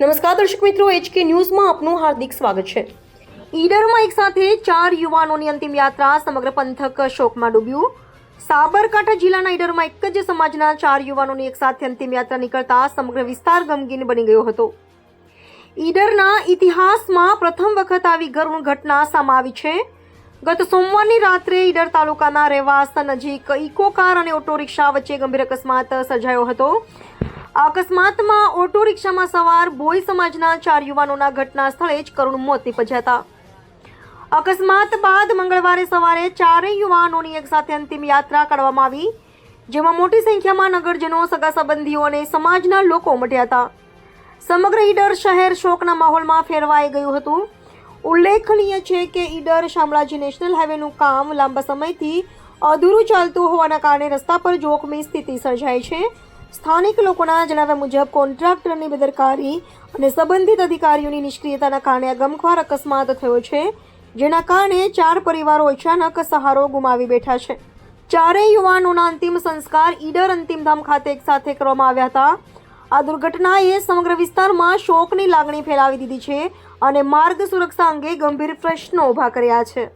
નમસ્કાર દર્શક મિત્રો એચકે ન્યૂઝમાં આપનું હાર્દિક સ્વાગત છે. ઈડરમાં એક સાથે ચાર યુવાનોની અંતિમ યાત્રા સમગ્ર પંથક શોકમાં ડૂબ્યું. સાબરકાંઠા જિલ્લાના ઈડરમાં એક જ સમાજના ચાર યુવાનોની એક સાથે અંતિમ યાત્રા નીકળતા સમગ્ર વિસ્તાર ગમગીન બની ગયો હતો. ઈડરના ઇતિહાસમાં પ્રથમ વખત આવી ગરુણ ઘટના સામે આવી છે. ગત સોમવારની રાત્રે ઈડર તાલુકાના રહેવાસ નજીક ઇકો કાર અને ઓટો રિક્ષા વચ્ચે ગંભીર અકસ્માત સર્જાયો હતો. અકસ્માતમાં ઓટો રિક્ષામાં સવાર બોય સમાજના ચાર યુવાનોના ઘટના સ્થળે જ કરુણ મોત નીપજ્યા અકસ્માત બાદ મંગળવારે સવારે ચારેય યુવાનોની એક સાથે અંતિમ યાત્રા કાઢવામાં આવી, જેમાં મોટી સંખ્યામાં નગરજનો સગા સંબંધીઓ અને સમાજના લોકો ઉમટ્યા હતા. સમગ્ર ઈડર શહેર શોકના માહોલમાં ફેરવાઈ ગયું હતું. ઉલ્લેખનીય છે કે ઈડર શામળાજી નેશનલ હાઈવેનું કામ લાંબા સમયથી અધૂરું ચાલતું હોવાના કારણે રસ્તા પર જોખમી સ્થિતિ સર્જાય છે. સ્થાનિક લોકોના જણાવ્યા મુજબ કોન્ટ્રાક્ટરની બેદરકારી અને સંબંધિત અધિકારીઓની નિષ્ક્રિયતાના કારણે આ ગમખ્વાર અકસ્માત થયો છે, જેના કારણે ચાર પરિવારો અચાનક સહારો ગુમાવી બેઠા છે. ચારેય યુવાનોના અંતિમ સંસ્કાર ઈડર અંતિમધામ ખાતે એક સાથે કરવામાં આવ્યા હતા. આ દુર્ઘટનાએ સમગ્ર વિસ્તારમાં શોકની લાગણી ફેલાવી દીધી છે અને માર્ગ સુરક્ષા અંગે ગંભીર પ્રશ્નો ઊભા કર્યા છે.